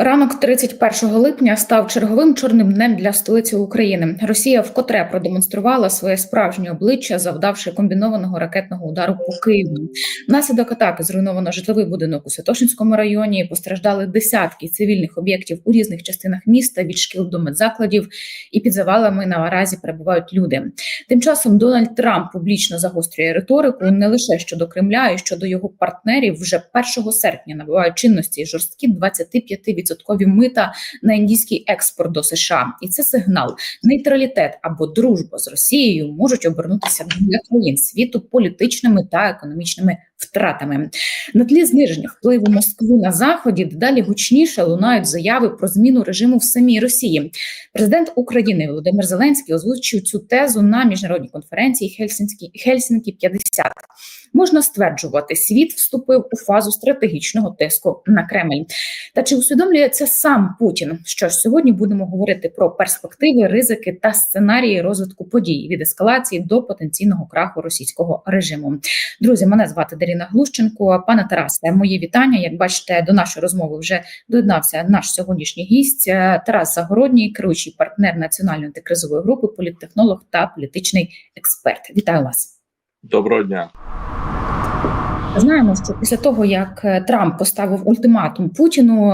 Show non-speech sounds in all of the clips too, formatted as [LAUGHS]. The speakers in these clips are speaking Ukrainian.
Ранок 31 липня став черговим чорним днем для столиці України. Росія вкотре продемонструвала своє справжнє обличчя, завдавши комбінованого ракетного удару по Києву. Внаслідок атаки зруйновано житловий будинок у Святошинському районі. Постраждали десятки цивільних об'єктів у різних частинах міста від шкіл до медзакладів. І під завалами наразі перебувають люди. Тим часом Дональд Трамп публічно загострює риторику не лише щодо Кремля, і щодо його партнерів. Вже 1 серпня набувають чинності жорсткі 25% відсоткові мита на індійський експорт до США, і це сигнал. Нейтралітет або дружба з Росією можуть обернутися для країн світу політичними та економічними втратами. На тлі зниження впливу Москви на заході дедалі гучніше лунають заяви про зміну режиму в самій Росії. Президент України Володимир Зеленський озвучив цю тезу на міжнародній конференції Хельсінські Хельсінкі 50 Можна стверджувати, світ вступив у фазу стратегічного тиску на Кремль. Та чи усвідомлює це сам Путін? Що ж сьогодні будемо говорити про перспективи, ризики та сценарії розвитку подій від ескалації до потенційного краху російського режиму? Друзі, мене звати Даріна Глущенко. Пане Тарасе, мої вітання. Як бачите, до нашої розмови вже доєднався наш сьогоднішній гість е, Тарас Загородній, керуючий партнер національної антикризової групи, політтехнолог та політичний експерт. Вітаю вас. Доброго дня. Знаємо, що після того як е, Трамп поставив ультиматум Путіну,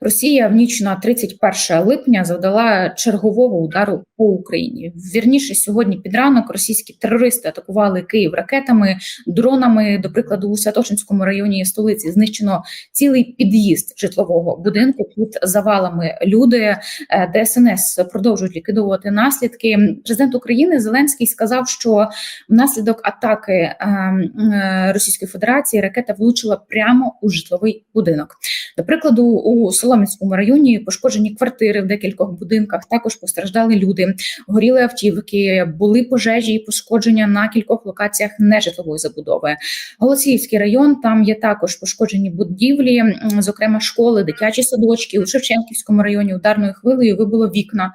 Росія в ніч на 31 липня завдала чергового удару по Україні. Вірніше сьогодні під ранок російські терористи атакували Київ ракетами, дронами. До прикладу, у Святошинському районі столиці знищено цілий під'їзд житлового будинку. Під завалами люди е, ДСНС продовжують ліквідовувати наслідки. Президент України Зеленський сказав, що внаслідок атаки ем, е, Російської Федерації ракета влучила прямо у житловий будинок. До прикладу, у Солом'янському районі пошкоджені квартири в декількох будинках. Також постраждали люди, горіли автівки, були пожежі і пошкодження на кількох локаціях нежитлової забудови. Голосіївський район там є також пошкоджені будівлі, зокрема школи, дитячі садочки у Шевченківському районі. Ударною хвилею вибило вікна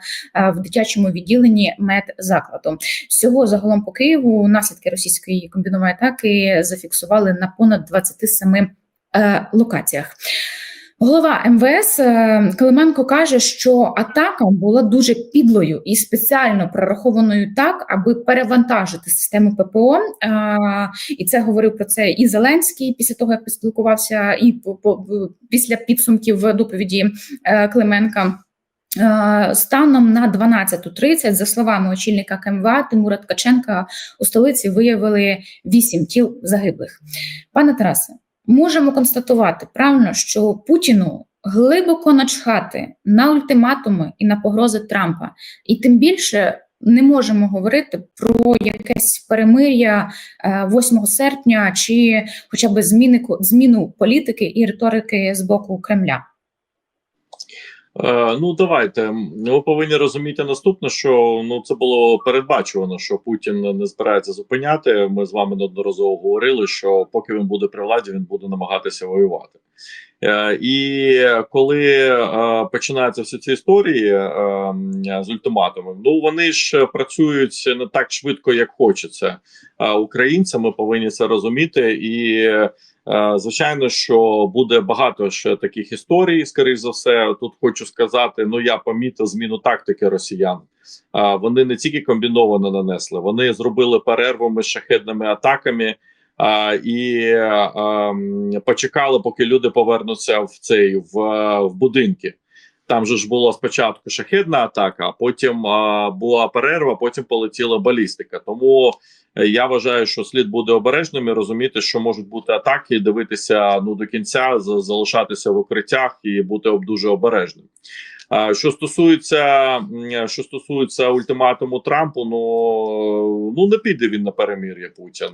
в дитячому відділенні медзакладу. Всього загалом по Києву наслідки російської комбінованої атаки зафіксували на понад 27 е, локаціях. Голова МВС е, Клименко каже, що атака була дуже підлою і спеціально прорахованою так, аби перевантажити систему ППО. Е, і це говорив про це і Зеленський після того, як поспілкувався, і після підсумків доповіді Клименка. Е, станом на 12.30, за словами очільника КМВА Тимура Ткаченка, у столиці виявили 8 тіл загиблих. Пане Тарасе, можемо констатувати правильно, що Путіну глибоко начхати на ультиматуми і на погрози Трампа, і тим більше. Не можемо говорити про якесь перемир'я 8 е, серпня чи хоча б зміни зміну політики і риторики з боку Кремля. Е, ну давайте ми повинні розуміти наступне, що ну це було передбачувано, що Путін не збирається зупиняти. Ми з вами неодноразово говорили, що поки він буде при владі, він буде намагатися воювати. Е, і коли е, починаються всі ці історії з ультиматумом, ну вони ж працюють не так швидко, як хочеться. Українцям ми повинні це розуміти і. Е, звичайно, що буде багато ще таких історій. скоріш за все, тут хочу сказати: ну я помітив зміну тактики росіян. Е, вони не тільки комбіновано нанесли, вони зробили перерву між шахедними атаками. Е, І а, почекали, поки люди повернуться в цей в в будинки. Там же ж була спочатку шахедна атака, а потім була перерва, потім полетіла балістика. Тому я вважаю, що слід буде обережним і розуміти, що можуть бути атаки, дивитися ну до кінця, залишатися в укриттях і бути дуже обережним. Що стосується що стосується ультиматуму Трампу, ну ну не піде він на перемір'я Путін.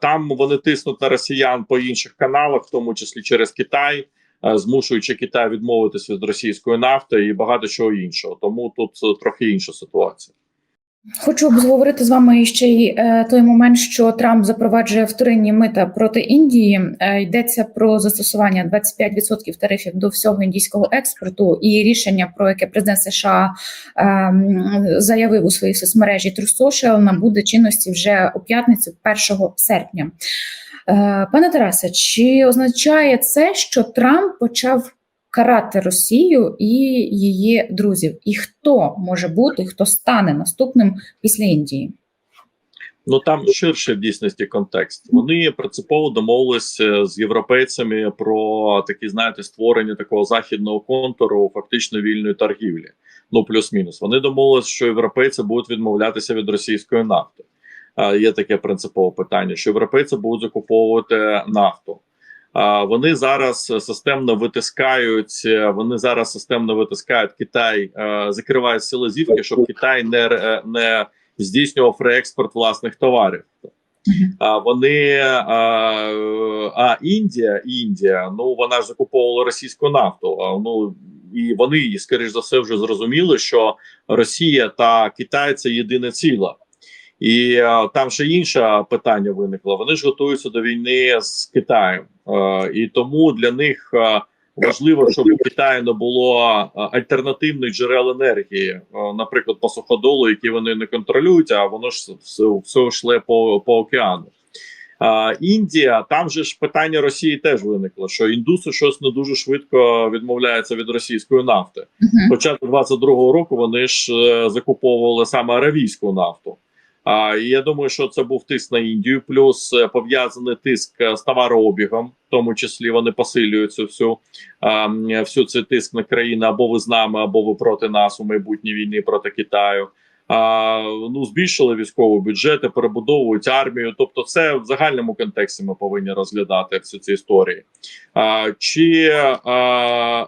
Там вони тиснуть на росіян по інших каналах, в тому числі через Китай, змушуючи Китай відмовитися від російської нафти і багато чого іншого. Тому тут трохи інша ситуація. Хочу обговорити з вами ще й е, той момент, що Трамп запроваджує вторинні мита проти Індії. Е, йдеться про застосування 25% тарифів до всього індійського експорту, і рішення, про яке президент США е, заявив у своїй соцмережі True Social, набуде чинності вже у п'ятницю, 1 серпня. Е, пане Тарасе, чи означає це, що Трамп почав карати Росію і її друзів? І хто може бути, хто стане наступним після Індії? Ну там ширше в дійсності контекст. Вони принципово домовилися з європейцями про такі, знаєте, створення такого західного контуру, фактично вільної торгівлі. Ну плюс-мінус. Вони домовилися, що європейці будуть відмовлятися від російської нафти. Є таке принципове питання: що європейці будуть закуповувати нафту. Вони зараз системно витискають. Вони зараз системно витискають Китай, а, закривають силозівки, щоб Китай не, не здійснював реекспорт власних товарів. А вони а, Індія, Індія, ну вона ж закуповувала російську нафту. Ну і вони, скоріш за все, вже зрозуміли, що Росія та Китай це єдине ціле. І а, там ще інше питання виникло. Вони ж готуються до війни з Китаєм, Е, і тому для них е, важливо, щоб у Китаї не було е, альтернативних джерел енергії, е, наприклад, по суходолу, які вони не контролюють, а воно ж все, все йшле по, по океану. Індія, там же ж питання Росії теж виникло, що індуси щось не дуже швидко відмовляються від російської нафти. До 22-го року вони ж е, закуповували саме аравійську нафту. А я думаю, що це був тиск на Індію, плюс е, пов'язаний тиск е, з товарообігом, в тому числі вони посилюють цю всю, всю цей тиск на країни або ви з нами, або ви проти нас у майбутній війні проти Китаю. А, ну, збільшили військові бюджети, перебудовують армію. Тобто, це в загальному контексті ми повинні розглядати всі ці історії. А, чи а,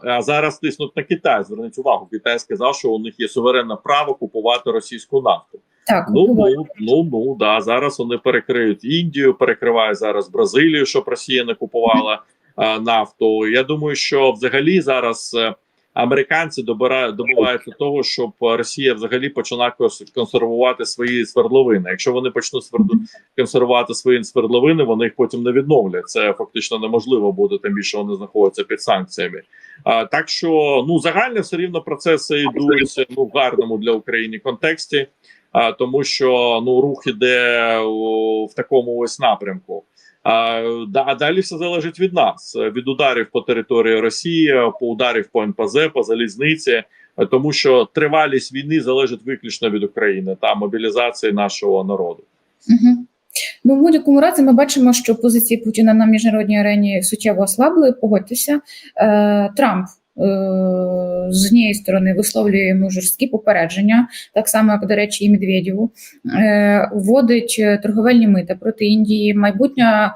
а зараз тиснуть на Китай? Зверніть увагу, Китай сказав, що у них є суверенне право купувати російську нафту. Так, Ну ну ну ну да зараз вони перекриють Індію, перекривають зараз Бразилію, щоб Росія не купувала а, нафту. Я думаю, що взагалі зараз е, американці добирають добиваються того, щоб Росія взагалі почала консервувати свої свердловини. Якщо вони почнуть консервувати свої свердловини, вони їх потім не відновлять. Це фактично неможливо буде, тим більше вони знаходяться під санкціями. А, так що ну загально все рівно процеси йдуть ну в гарному для України контексті а, тому що ну рух іде в такому ось напрямку. А, далі все залежить від нас, від ударів по території Росії, по ударів по НПЗ, по залізниці, тому що тривалість війни залежить виключно від України та мобілізації нашого народу. Угу. Ну, в будь-якому разі ми бачимо, що позиції Путіна на міжнародній арені суттєво ослабли. Погодьтеся, е, Трамп. Е, З однієї сторони висловлює йому жорсткі попередження, так само як, до речі, і Медведєву, е, вводить е, торговельні мита проти Індії. Майбутня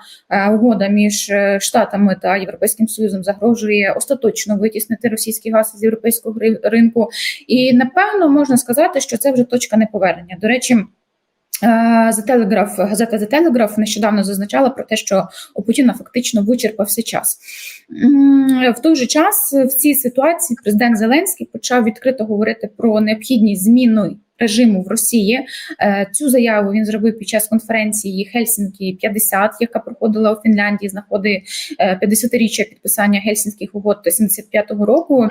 угода між Штатами та Європейським Союзом загрожує остаточно витіснити російський газ з європейського ринку. І напевно можна сказати, що це вже точка неповернення. До речі. The Telegraph, газета The Telegraph нещодавно зазначала про те, що у Путіна фактично вичерпався час. В той же час в цій ситуації президент Зеленський почав відкрито говорити про необхідність зміни режиму в Росії. Е, Цю заяву він зробив під час конференції Хельсінкі 50, яка проходила у Фінляндії з нагоди е, 50-річчя підписання Гельсінських угод 75-го року.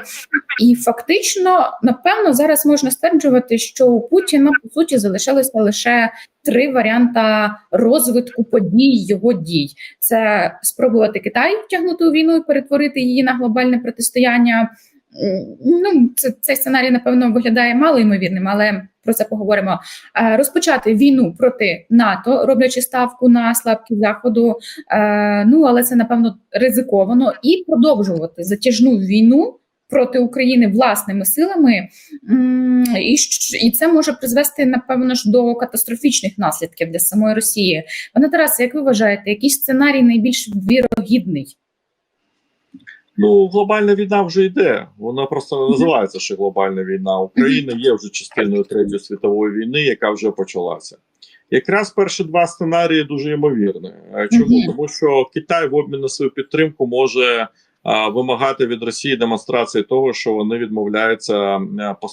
І фактично, напевно, зараз можна стверджувати, що у Путіна по суті залишилося лише три варіанти розвитку подій його дій: це спробувати Китай втягнути у війну і перетворити її на глобальне протистояння. Ну, це цей сценарій, напевно, виглядає мало ймовірним, але про це поговоримо. Е, Розпочати війну проти НАТО, роблячи ставку на слабкість заходу. Е, Ну але це напевно ризиковано, і продовжувати затяжну війну проти України власними силами, і, і це може призвести, напевно ж, до катастрофічних наслідків для самої Росії. Пане Тарасе, як ви вважаєте, який сценарій найбільш вірогідний? Ну, глобальна війна вже йде. Вона просто не називається ще глобальна війна. Україна є вже частиною третьої світової війни, яка вже почалася. Якраз перші два сценарії дуже ймовірні. Чому? Тому що Китай в обмін на свою підтримку може вимагати від Росії демонстрації того, що вони відмовляються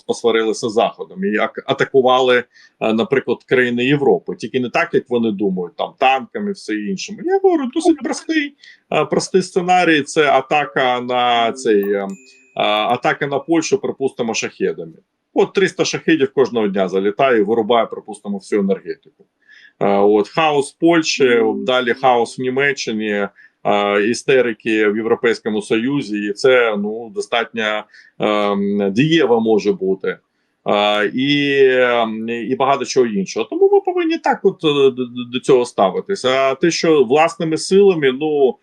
посварилися заходом і ак- атакували, е, наприклад, країни Європи, тільки не так, як вони думають, там танками, все іншим. Я говорю, досить простий, е, простий сценарій. Це атака на цей е, атака на Польщу, припустимо, шахедами. От 300 шахедів кожного дня залітає і вирубає, припустимо, всю енергетику. От хаос Польщі, далі хаос в Німеччині. Істерики в Європейському Союзі, і це ну достатньо дієва. дієво може бути. І, ем, і багато чого іншого. Тому ми повинні так от е, до, цього ставитися. А те, що власними силами, ну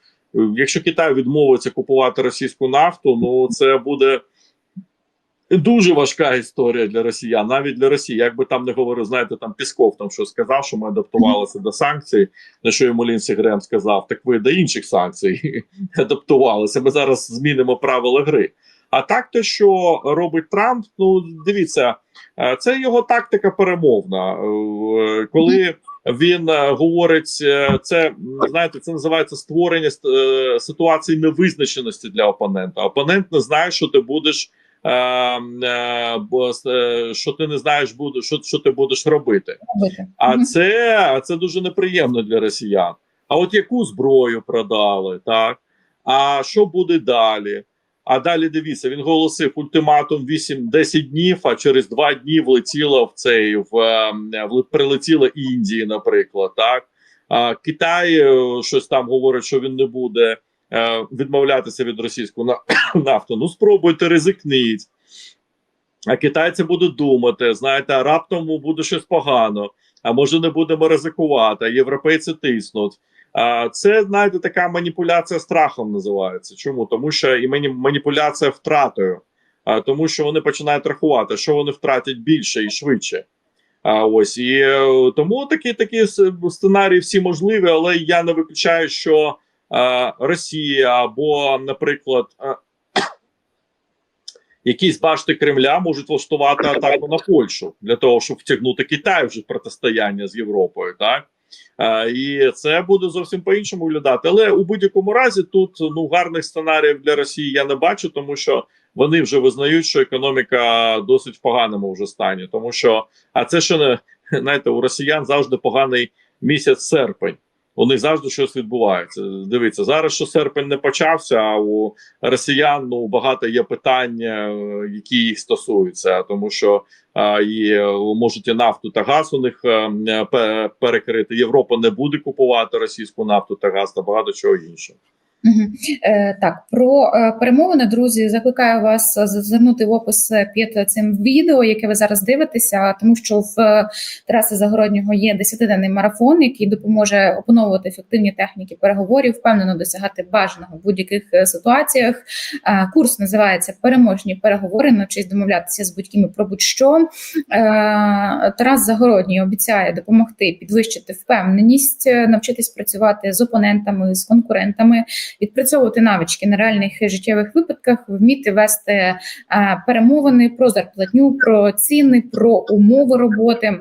якщо Китай відмовиться купувати російську нафту, ну це буде. Дуже важка історія для росіян, навіть для Росії. Як би там не говорив, знаєте, там Пісков там що сказав, що ми адаптувалися до санкцій. На що йому Лінсі Грем сказав: так ви до інших санкцій [LAUGHS] адаптувалися. Ми зараз змінимо правила гри. А так, те, що робить Трамп, ну дивіться, е, це його тактика перемовна. Е, Коли він е, говорить, це знаєте, це називається створення ситуації невизначеності для опонента. Опонент не знає, що ти будеш. Е, е, бо, е, Що ти не знаєш, буде, що, що ти будеш робити. А це, а це дуже неприємно для росіян. А от яку зброю продали, так? А що буде далі? А далі дивіться, він голосив ультиматум 8-10 днів, а через 2 дні влетіло в цей в, в прилетіла Індії, наприклад. Так а Китай щось там говорить, що він не буде е, відмовлятися від російської на- [COUGHS] нафти. Ну спробуйте ризикніть. А китайці будуть думати: знаєте, раптом буде щось погано, а може не будемо ризикувати, а європейці тиснуть. А це знаєте, така маніпуляція страхом називається. Чому? Тому що і мані- маніпуляція втратою, а, тому що вони починають рахувати, що вони втратять більше і швидше. А ось і е, тому такі такі сценарії всі можливі, але я не виключаю, що Росія або, наприклад, е, якісь башти Кремля можуть влаштувати атаку на Польщу для того, щоб втягнути Китай вже в протистояння з Європою, так е, і це буде зовсім по-іншому виглядати. Але у будь-якому разі тут ну гарних сценаріїв для Росії я не бачу, тому що вони вже визнають, що економіка досить в поганому вже стані, тому що а це ще не знаєте, у росіян завжди поганий місяць серпень. Них завжди щось відбувається. Дивіться, зараз що серпень не почався, а у росіян ну багато є питань, е, які їх стосуються, тому що а, і е, можуть і нафту та газ у них е, е, перекрити. Європа не буде купувати російську нафту та газ та багато чого іншого. Е, так, про е, перемовини, друзі, закликаю вас зазирнути в опис під цим відео, яке ви зараз дивитеся, тому що в е, Тараса Загороднього є 10-денний марафон, який допоможе опановувати ефективні техніки переговорів, впевнено досягати бажаного в будь-яких е, ситуаціях. Е, Курс називається Переможні переговори. Навчись домовлятися з будь-ким про будь-що. Е, Тарас Загородній обіцяє допомогти підвищити впевненість, е, навчитись працювати з опонентами, з конкурентами відпрацьовувати навички на реальних життєвих випадках, вміти вести е, перемовини про зарплатню, про ціни, про умови роботи.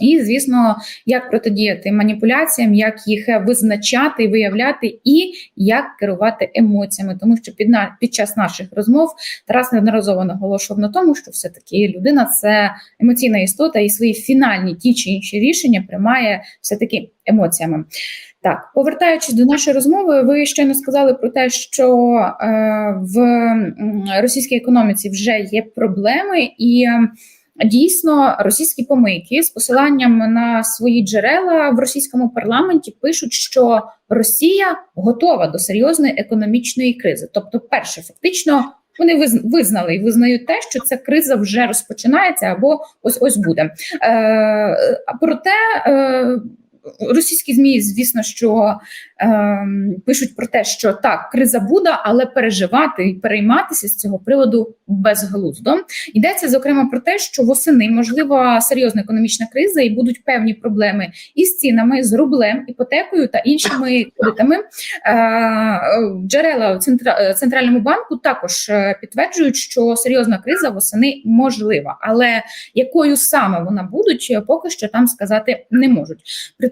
І, звісно, як протидіяти маніпуляціям, як їх визначати, виявляти, і як керувати емоціями, тому що під на під час наших розмов Тарас неодноразово наголошував на тому, що все таки людина це емоційна істота, і свої фінальні ті чи інші рішення приймає все таки емоціями. Так, повертаючись до нашої розмови, ви щойно сказали про те, що е, в російській економіці вже є проблеми, і дійсно російські помийки з посиланням на свої джерела в російському парламенті пишуть, що Росія готова до серйозної економічної кризи. Тобто, перше, фактично. Вони виз- визнали і визнають те, що ця криза вже розпочинається або ось ось буде. Е, проте е, російські змі, звісно, що е, пишуть про те, що так, криза буде, але переживати і перейматися з цього приводу безглуздо. Йдеться зокрема про те, що восени можлива серйозна економічна криза, і будуть певні проблеми із цінами, з рублем, іпотекою та іншими кредитами. Е, Джерела в центральному банку також е, підтверджують, що серйозна криза восени можлива, але якою саме вона будуть, поки що там сказати не можуть.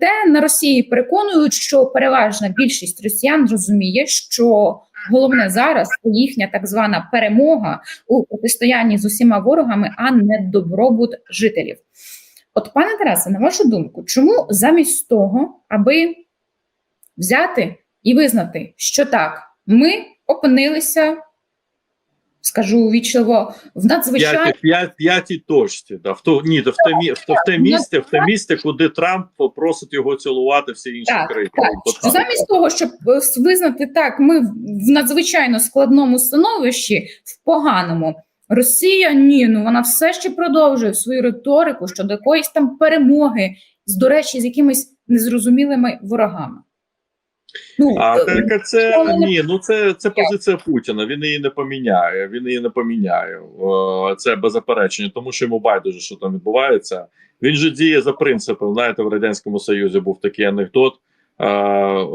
Проте на Росії переконують, що переважна більшість росіян розуміє, що головне зараз їхня так звана перемога у протистоянні з усіма ворогами, а не добробут жителів. От, пане Тарасе, на вашу думку, чому замість того, аби взяти і визнати, що так, ми опинилися скажу вічливо, в надзвичайно П'яті, п'ятій точці. Да. В то, ні, в те, мі- в, те, в те місце, в те місце, куди Трамп просить його цілувати всі інші Так, країни. Так, замість того, щоб е, визнати так, ми в надзвичайно складному становищі, в поганому. Росія ні, ну вона все ще продовжує свою риторику щодо якоїсь там перемоги, з до речі, з якимись незрозумілими ворогами. Ну, А е, так це ні, ну це, це позиція Путіна. Він її не поміняє. Він її не поміняє. О, Це беззаперечення, тому що йому байдуже, що там відбувається. Він же діє за принципом. Знаєте, в радянському союзі був такий анекдот. А,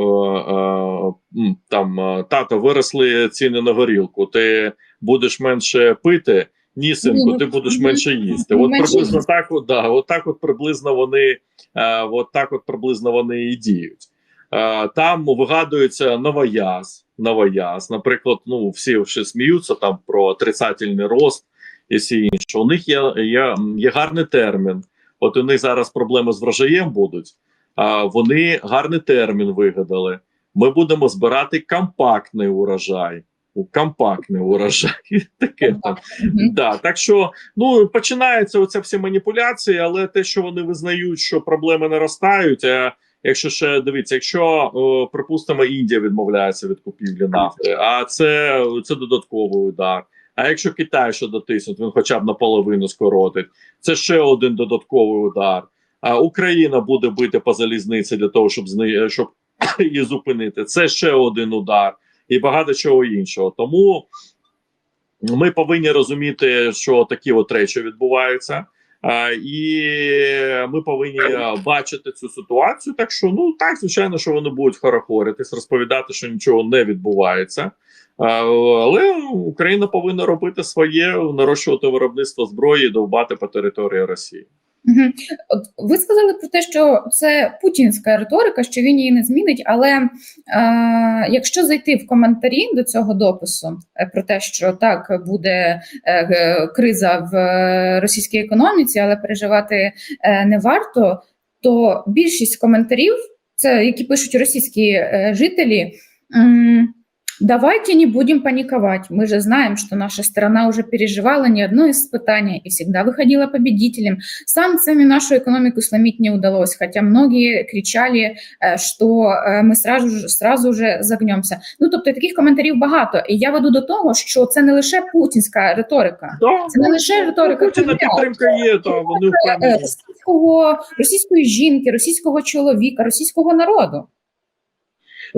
там тато виросли ціни на горілку. Ти будеш менше пити. Ні, синку, ти будеш менше їсти. От приблизно так, от, да, от так от приблизно вони, е, от так от приблизно вони і діють. Е, Там вигадується новояз, новояз. Наприклад, ну всі вже сміються там про отрицательний рост і всі інше. У них є, є, є гарний термін. От у них зараз проблеми з врожаєм будуть. А вони гарний термін вигадали. Ми будемо збирати компактний урожай. У компактний урожай. [LAUGHS] Таке там. Да, так що ну починається оця всі маніпуляції, але те, що вони визнають, що проблеми наростають. А якщо ще дивіться, якщо припустимо, Індія відмовляється від купівлі нафти, а це, це додатковий удар. А якщо Китай ще дотиснуть, він хоча б наполовину скоротить, це ще один додатковий удар. А Україна буде бити по залізниці для того, щоб зни... щоб [COUGHS] її зупинити. Це ще один удар і багато чого іншого. Тому ми повинні розуміти, що такі от речі відбуваються. І ми повинні бачити цю ситуацію. Так що, ну так, звичайно, що вони будуть хорохоритись, розповідати, що нічого не відбувається. Але Україна повинна робити своє, нарощувати виробництво зброї довбати по території Росії. От ви сказали про те, що це путінська риторика, що він її не змінить. Але е, якщо зайти в коментарі до цього допису е, про те, що так буде е, криза в е, російській економіці, але переживати е, не варто, то більшість коментарів, це які пишуть російські е, жителі. м, Давайте не будем паниковать. Мы же знаем, что наша страна уже переживала не одно испытание и всегда выходила победителем. Санкциями нашу экономику сломить не удалось, хотя многие кричали, э, что э, ми сразу ж сразу же загнемося. Ну тобто таких коментарів багато. І я веду до того, що це не лише путінська риторика, Да, це не лише риторика Путіна Кремля. підтримка є, та вони Е, впевнені. російського російської жінки, російського чоловіка, російського народу.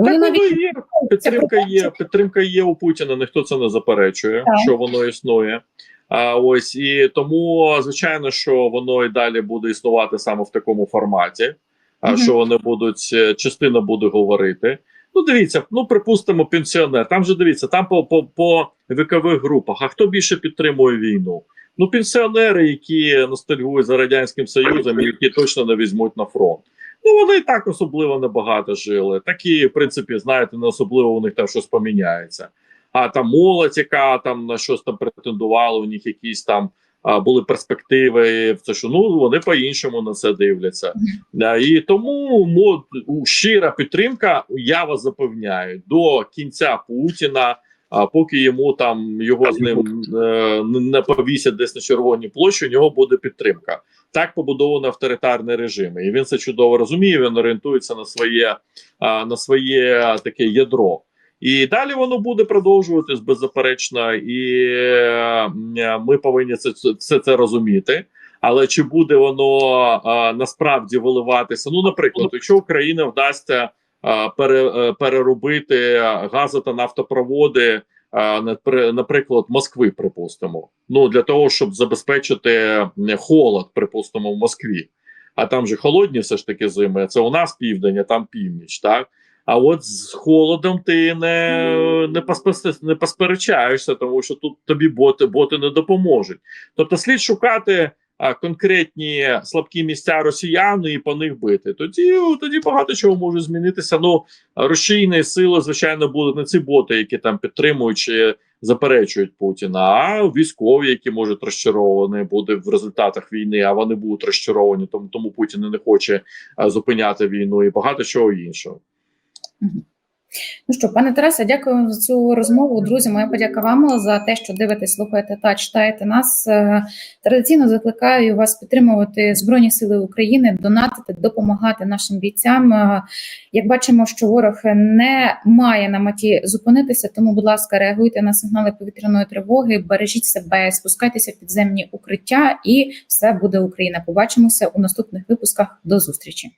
Так навіть воно є. Підтримка є. Підтримка є у Путіна. Ніхто це не заперечує, Так. що воно існує. А ось і тому, звичайно, що воно і далі буде існувати саме в такому форматі. А Мгм. що вони будуть е, частина буде говорити. Ну, дивіться, ну припустимо, пенсіонер. Там же дивіться, там по, по, по вікових групах. А хто більше підтримує війну? Ну, пенсіонери, які ностальгують за радянським союзом, які точно не візьмуть на фронт. Ну, вони і так особливо небагато жили. Такі, в принципі, знаєте, не особливо у них там щось поміняється. А там молодь, яка там на щось там претендувала, у них якісь там а, були перспективи. в Це що ну вони по-іншому на це дивляться. А, і тому мо, у- щира підтримка, я вас запевняю, до кінця Путіна. А поки йому там його з ним е, не повісять десь на червоній площі, у нього буде підтримка. Так побудовано авторитарний режим, і він це чудово розуміє. Він орієнтується на своє на своє таке ядро. І далі воно буде продовжуватись беззаперечно, і е, ми повинні це все це розуміти. Але чи буде воно насправді виливатися? Ну, наприклад, якщо Україна вдасться а, пере, е, газо та нафтопроводи, наприклад, Москви, припустимо, ну для того, щоб забезпечити холод, припустимо, в Москві. А там же холодні все ж таки зими. Це у нас південь, а там північ, так. А от з холодом ти не, не, поспе- не посперечаєшся, тому що тут тобі боти, боти не допоможуть. Тобто слід шукати конкретні слабкі місця росіян і по них бити. Тоді, тоді багато чого може змінитися. Ну, рушійні сили, звичайно, будуть не ці боти, які там підтримують чи заперечують Путіна, а військові, які можуть розчаровані буде в результатах війни, а вони будуть розчаровані, тому, тому Путін не хоче зупиняти війну і багато чого іншого. Ну що, пане Тарасе, дякую за цю розмову. Друзі, моя подяка вам за те, що дивитесь, слухаєте та читаєте нас. Е, Традиційно закликаю вас підтримувати Збройні Сили України, донатити, допомагати нашим бійцям. Е, Як бачимо, що ворог не має на меті зупинитися, тому, будь ласка, реагуйте на сигнали повітряної тривоги, бережіть себе, спускайтеся в підземні укриття, і все буде Україна. Побачимося у наступних випусках. До зустрічі.